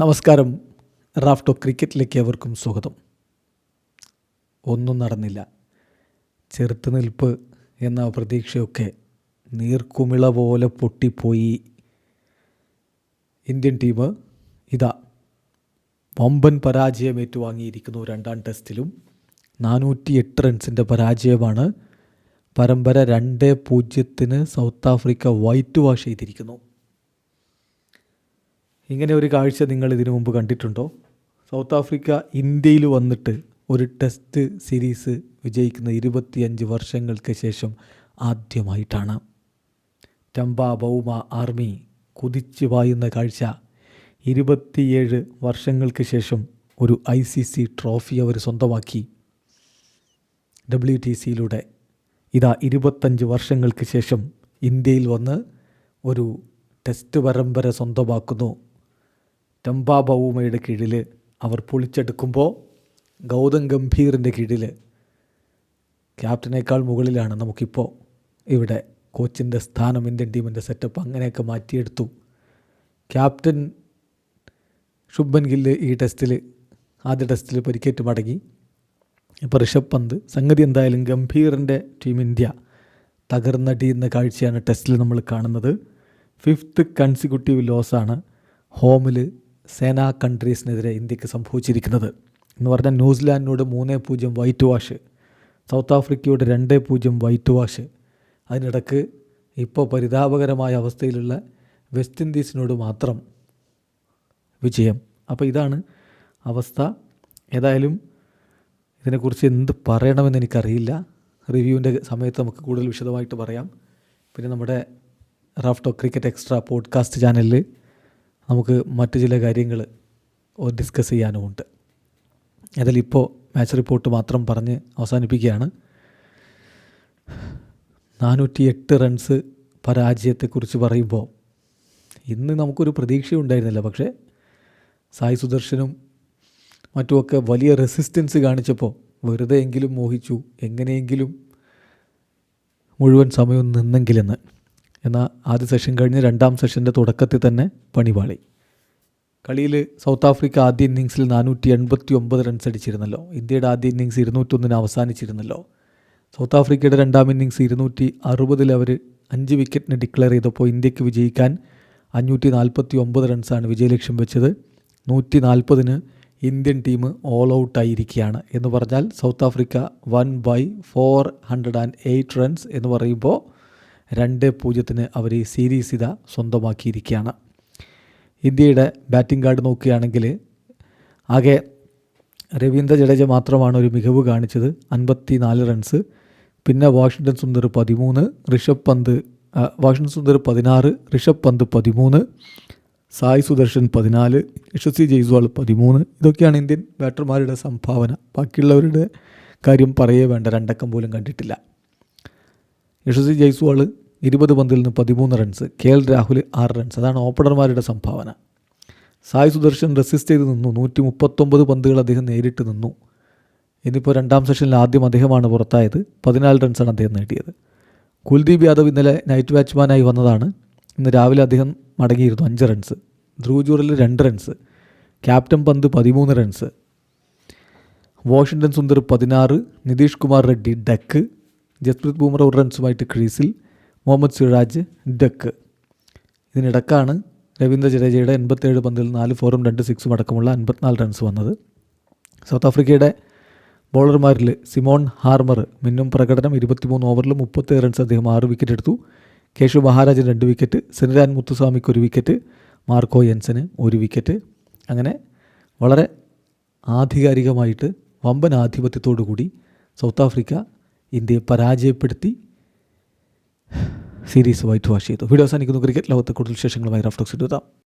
നമസ്കാരം. റാഫ്റ്റോ ക്രിക്കറ്റിലേക്ക് ഏവർക്കും സ്വാഗതം. ഒന്നും നടന്നില്ല. ചെറുത്തുനിൽപ്പ് എന്ന പ്രതീക്ഷയൊക്കെ നീർക്കുമിള പോലെ പൊട്ടിപ്പോയി. ഇന്ത്യൻ ടീം ഇതാ. വമ്പൻ പരാജയം ഏറ്റുവാങ്ങിയിരിക്കുന്നു രണ്ടാം ടെസ്റ്റിലും. നാനൂറ്റി എട്ട് റൺസിന്റെ പരാജയമാണ്. പരമ്പര രണ്ട് പൂജ്യത്തിന് സൗത്ത് ആഫ്രിക്ക വൈറ്റ് വാഷ് ചെയ്തിരിക്കുന്നു. ഇങ്ങനെ ഒരു കാഴ്ച നിങ്ങൾ ഇതിനു മുമ്പ് കണ്ടിട്ടുണ്ടോ? സൗത്ത് ആഫ്രിക്ക ഇന്ത്യയിൽ വന്നിട്ട് ഒരു ടെസ്റ്റ് സീരീസ് വിജയിക്കുന്ന ഇരുപത്തിയഞ്ച് വർഷങ്ങൾക്ക് ശേഷം ആദ്യമായിട്ടാണ്. ടംബ ബൗമ ആർമി കുതിച്ചു പായുന്ന കാഴ്ച ഇരുപത്തിയേഴ് വർഷങ്ങൾക്ക് ശേഷം ഒരു ഐ സി സി ട്രോഫി അവർ സ്വന്തമാക്കി. ഡബ്ല്യു ടി സിയിലൂടെ ഇതാ ഇരുപത്തഞ്ച് വർഷങ്ങൾക്ക് ശേഷം ഇന്ത്യയിൽ വന്ന് ഒരു ടെസ്റ്റ് പരമ്പര സ്വന്തമാക്കുന്നു. ടംബ ബൗമയുടെ കീഴിൽ അവർ പൊളിച്ചെടുക്കുമ്പോൾ ഗൗതം ഗംഭീറിന്റെ കീഴിൽ ക്യാപ്റ്റനേക്കാൾ മുകളിലാണ് നമുക്കിപ്പോൾ ഇവിടെ കോച്ചിന്റെ സ്ഥാനം ഇന്ത്യൻ ടീമിന്റെ സെറ്റപ്പ് അങ്ങനെയൊക്കെ മാറ്റിയെടുത്തു. ക്യാപ്റ്റൻ ശുഭൻ ഗില്ല് ഈ ടെസ്റ്റിൽ ആദ്യ ടെസ്റ്റിൽ പരിക്കേറ്റ് മടങ്ങി. ഇപ്പോൾ ഋഷഭ് പന്ത് സംഗതി എന്തായാലും ഗംഭീറിന്റെ ടീം ഇന്ത്യ തകർന്നടിയുന്ന കാഴ്ചയാണ് ടെസ്റ്റിൽ നമ്മൾ കാണുന്നത്. ഫിഫ്ത്ത് കൺസിക്യൂട്ടീവ് ലോസാണ് ഹോമിൽ സേന കൺട്രീസിനെതിരെ ഇന്ത്യയ്ക്ക് സംഭവിച്ചിരിക്കുന്നത്. എന്ന് പറഞ്ഞാൽ ന്യൂസിലാൻഡിനോട് മൂന്ന് പൂജ്യം വൈറ്റ് വാഷ് സൗത്ത് ആഫ്രിക്കയോട് രണ്ട് പൂജ്യം വൈറ്റ് വാഷ് അതിനിടക്ക് ഇപ്പോൾ പരിതാപകരമായ അവസ്ഥയിലുള്ള വെസ്റ്റ് ഇൻഡീസിനോട് മാത്രം വിജയം. അപ്പോൾ ഇതാണ് അവസ്ഥ. ഏതായാലും ഇതിനെക്കുറിച്ച് എന്ത് പറയണമെന്ന് എനിക്കറിയില്ല. റിവ്യൂവിന്റെ സമയത്ത് നമുക്ക് കൂടുതൽ വിശദമായിട്ട് പറയാം. പിന്നെ നമ്മുടെ റാഫ്റ്റോ ക്രിക്കറ്റ് എക്സ്ട്രാ പോഡ്കാസ്റ്റ് ചാനലിൽ നമുക്ക് മറ്റു ചില കാര്യങ്ങൾ ഡിസ്കസ് ചെയ്യാനുമുണ്ട്. അതിലിപ്പോൾ മാച്ച് റിപ്പോർട്ട് മാത്രം പറഞ്ഞ് അവസാനിപ്പിക്കുകയാണ്. നാനൂറ്റി എട്ട് റൺസ് പരാജയത്തെക്കുറിച്ച് പറയുമ്പോൾ ഇന്ന് നമുക്കൊരു പ്രതീക്ഷ ഉണ്ടായിരുന്നില്ല പക്ഷേ സായി സുദർശനും മറ്റുമൊക്കെ വലിയ റെസിസ്റ്റൻസ് കാണിച്ചപ്പോൾ വെറുതെ എങ്കിലും മോഹിച്ചു. എങ്ങനെയെങ്കിലും മുഴുവൻ സമയവും നിന്നെങ്കിലെന്ന് എന്നാൽ ആദ്യ സെഷൻ കഴിഞ്ഞ് രണ്ടാം സെഷന്റെ തുടക്കത്തിൽ തന്നെ പണിപാളി കളിയിൽ സൗത്ത് ആഫ്രിക്ക ആദ്യ ഇന്നിങ്സിൽ നാനൂറ്റി എൺപത്തി ഒമ്പത് റൺസ് അടിച്ചിരുന്നല്ലോ. ഇന്ത്യയുടെ ആദ്യ ഇന്നിങ്സ് ഇരുന്നൂറ്റൊന്നിന് അവസാനിച്ചിരുന്നല്ലോ. സൗത്ത് ആഫ്രിക്കയുടെ രണ്ടാം ഇന്നിങ്സ് ഇരുന്നൂറ്റി അറുപതിൽ അവർ അഞ്ച് വിക്കറ്റിന് ഡിക്ലെയർ ചെയ്തപ്പോൾ ഇന്ത്യയ്ക്ക് വിജയിക്കാൻ അഞ്ഞൂറ്റി നാൽപ്പത്തി ഒമ്പത് റൺസാണ് വിജയലക്ഷ്യം വെച്ചത്. നൂറ്റി നാൽപ്പതിന് ഇന്ത്യൻ ടീം ഓൾ ഔട്ടായിരിക്കുകയാണ് എന്ന് പറഞ്ഞാൽ South Africa one by four hundred and eight runs എന്ന് പറയുമ്പോൾ രണ്ട് പൂജ്യത്തിന് അവർ ഈ സീരീസ് ഇത സ്വന്തമാക്കിയിരിക്കുകയാണ്. ഇന്ത്യയുടെ ബാറ്റിംഗ് കാർഡ് നോക്കുകയാണെങ്കിൽ ആകെ രവീന്ദ്ര ജഡേജ മാത്രമാണ് ഒരു മികവ് കാണിച്ചത്. അൻപത്തി നാല് റൺസ് പിന്നെ വാഷിങ്ടൺ സുന്ദർ പതിമൂന്ന് ഋഷഭ് പന്ത് വാഷിങ്ടൺ സുന്ദർ പതിനാറ് ഋഷഭ് പന്ത് പതിമൂന്ന് സായ് സുദർശൻ പതിനാല് യശസ്വി ജയ്സ്വാൾ പതിമൂന്ന്. ഇതൊക്കെയാണ് ഇന്ത്യൻ ബാറ്റർമാരുടെ സംഭാവന. ബാക്കിയുള്ളവരുടെ കാര്യം പറയേ വേണ്ട. രണ്ടക്കം പോലും കണ്ടിട്ടില്ല. യശസ്വി ജയ്സ്വാൾ ഇരുപത് പന്തിൽ നിന്ന് പതിമൂന്ന് റൺസ് കെ എൽ രാഹുൽ ആറ് റൺസ് അതാണ് ഓപ്പണർമാരുടെ സംഭാവന. സായ് സുദർശൻ റെസിസ്റ്റ് ചെയ്ത് നിന്നു. നൂറ്റി മുപ്പത്തൊമ്പത് പന്തുകൾ അദ്ദേഹം നേരിട്ട് നിന്നു. ഇന്നിപ്പോൾ രണ്ടാം സെഷനിൽ ആദ്യം അദ്ദേഹമാണ് പുറത്തായത്. പതിനാല് റൺസാണ് അദ്ദേഹം നേടിയത്. കുൽദീപ് യാദവ് ഇന്നലെ നൈറ്റ് ബാറ്റ്സ്മാനായി വന്നതാണ്. ഇന്ന് രാവിലെ അദ്ദേഹം മടങ്ങിയിരുന്നു. അഞ്ച് റൺസ് ധ്രുവ് ജൂറലിൽ രണ്ട് റൺസ് ക്യാപ്റ്റൻ പന്ത് പതിമൂന്ന് റൺസ് വാഷിങ്ടൺ സുന്ദർ പതിനാറ്. നിതീഷ് കുമാർ റെഡ്ഡി ഡക്ക്. ജസ്പ്രീത് ബൂമറ ഒരു റൺസുമായിട്ട് ക്രീസിൽ മുഹമ്മദ് സിറാജ് ഡക്ക്. ഇതിനിടക്കാണ് രവീന്ദ്ര ജഡേജയുടെ എൺപത്തേഴ് പന്തിൽ നാല് ഫോറും രണ്ട് സിക്സും അടക്കമുള്ള അൻപത്തിനാല് റൺസ് വന്നത്. സൗത്ത് ആഫ്രിക്കയുടെ ബോളർമാരിൽ സിമോൺ ഹാർമർ മിന്നും പ്രകടനം ഇരുപത്തിമൂന്ന് ഓവറിൽ മുപ്പത്തേഴ് റൺസ് അദ്ദേഹം ആറ് വിക്കറ്റ് എടുത്തു. കേശു മഹാരാജൻ രണ്ട് വിക്കറ്റ് സെനിരാൻ മുത്തുസ്വാമിക്ക് ഒരു വിക്കറ്റ് മാർക്കോ യെൻസന് ഒരു വിക്കറ്റ്. അങ്ങനെ വളരെ ആധികാരികമായിട്ട് വമ്പൻ ആധിപത്യത്തോടു കൂടി സൗത്ത് ആഫ്രിക്ക ഇന്ത്യയെ പരാജയപ്പെടുത്തി സീരീസ് വൈറ്റ് വാഷ് ചെയ്തു. വീഡിയോ അവസാനിക്കുന്നു. ക്രിക്കറ്റ് ലോകത്തെ കൂടുതൽ വിശേഷങ്ങളുമായി റഫ്റ്റോക്സ് എടുത്താം